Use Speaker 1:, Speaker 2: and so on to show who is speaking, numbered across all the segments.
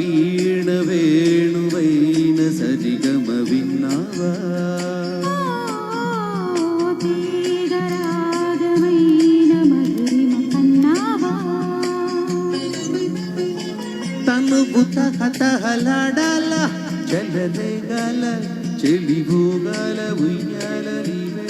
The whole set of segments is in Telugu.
Speaker 1: వీణ వేణువైన సరిగమ విన్నావా? తనుగు తహతహలాడాల చెలదేగాల చెలిభోగాల ఉయ్యాల
Speaker 2: నీవే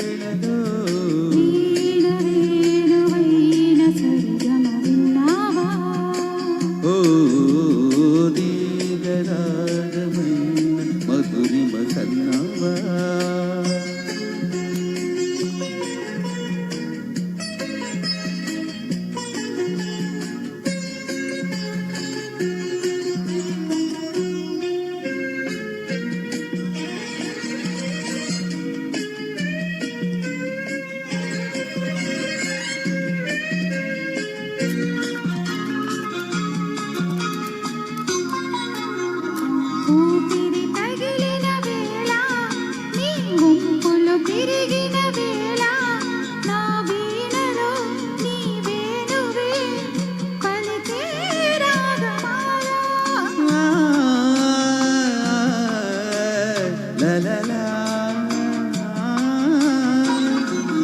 Speaker 1: లలలా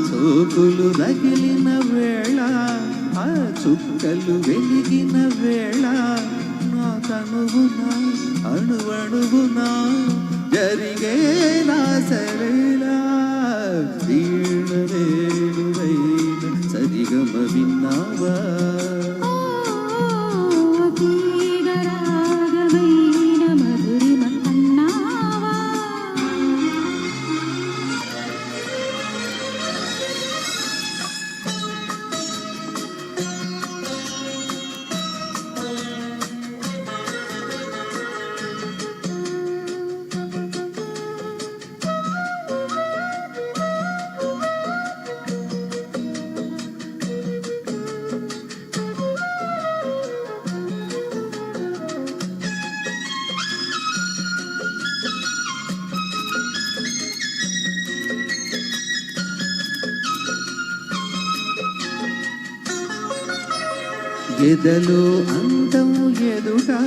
Speaker 1: చూపులు రగిలిన వేళ ఆ చుక్కలు వెలిగిన వేళ నా కనువున అణువణువున జరిగే ఎదలో అందం ఎదుగా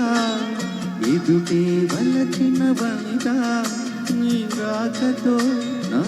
Speaker 1: ఎదుటే వలచిన వనిదా నీ రాకతో నా